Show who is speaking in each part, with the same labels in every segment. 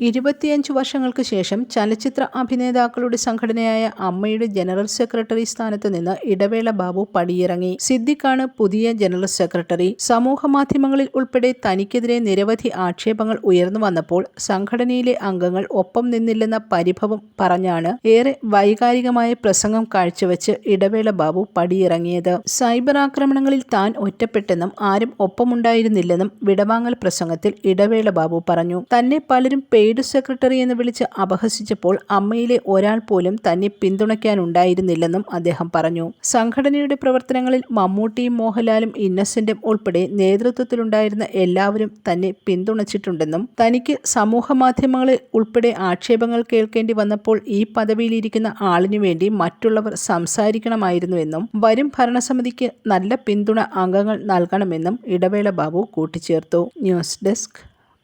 Speaker 1: ഇരുപത്തിയഞ്ച് വർഷങ്ങൾക്ക് ശേഷം ചലച്ചിത്ര അഭിനേതാക്കളുടെ സംഘടനയായ അമ്മയുടെ ജനറൽ സെക്രട്ടറി സ്ഥാനത്ത് നിന്ന് ഇടവേള ബാബു പടിയിറങ്ങി. സിദ്ദിഖാണ് പുതിയ ജനറൽ സെക്രട്ടറി. സമൂഹ മാധ്യമങ്ങളിൽ ഉൾപ്പെടെ തനിക്കെതിരെ നിരവധി ആക്ഷേപങ്ങൾ ഉയർന്നു വന്നപ്പോൾ സംഘടനയിലെ അംഗങ്ങൾ ഒപ്പം നിന്നില്ലെന്ന പരിഭവം പറഞ്ഞാണ് ഏറെ വൈകാരികമായ പ്രസംഗം കാഴ്ചവെച്ച് ഇടവേള ബാബു പടിയിറങ്ങിയത്. സൈബർ ആക്രമണങ്ങളിൽ താൻ ഒറ്റപ്പെട്ടെന്നും ആരും ഒപ്പമുണ്ടായിരുന്നില്ലെന്നും വിടവാങ്ങൽ പ്രസംഗത്തിൽ ഇടവേള ബാബു പറഞ്ഞു. തന്നെ പലരും പെയ്ഡ് സെക്രട്ടറി എന്ന് വിളിച്ച് അപഹസിച്ചപ്പോൾ അമ്മയിലെ ഒരാൾ പോലും തന്നെ പിന്തുണയ്ക്കാനുണ്ടായിരുന്നില്ലെന്നും അദ്ദേഹം പറഞ്ഞു. സംഘടനയുടെ പ്രവർത്തനങ്ങളിൽ മമ്മൂട്ടിയും മോഹൻലാലും ഇന്നസെന്റും ഉൾപ്പെടെ നേതൃത്വത്തിലുണ്ടായിരുന്ന എല്ലാവരും തന്നെ പിന്തുണച്ചിട്ടുണ്ടെന്നും തനിക്ക് സമൂഹ മാധ്യമങ്ങളിൽ ഉൾപ്പെടെ ആക്ഷേപങ്ങൾ കേൾക്കേണ്ടി വന്നപ്പോൾ ഈ പദവിയിലിരിക്കുന്ന ആളിനു വേണ്ടി മറ്റുള്ളവർ സംസാരിക്കണമായിരുന്നുവെന്നും വരും ഭരണസമിതിക്ക് നല്ല പിന്തുണ അംഗങ്ങൾ നൽകണമെന്നും ഇടവേള ബാബു കൂട്ടിച്ചേർത്തു. News desk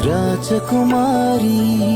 Speaker 2: Rajakumari.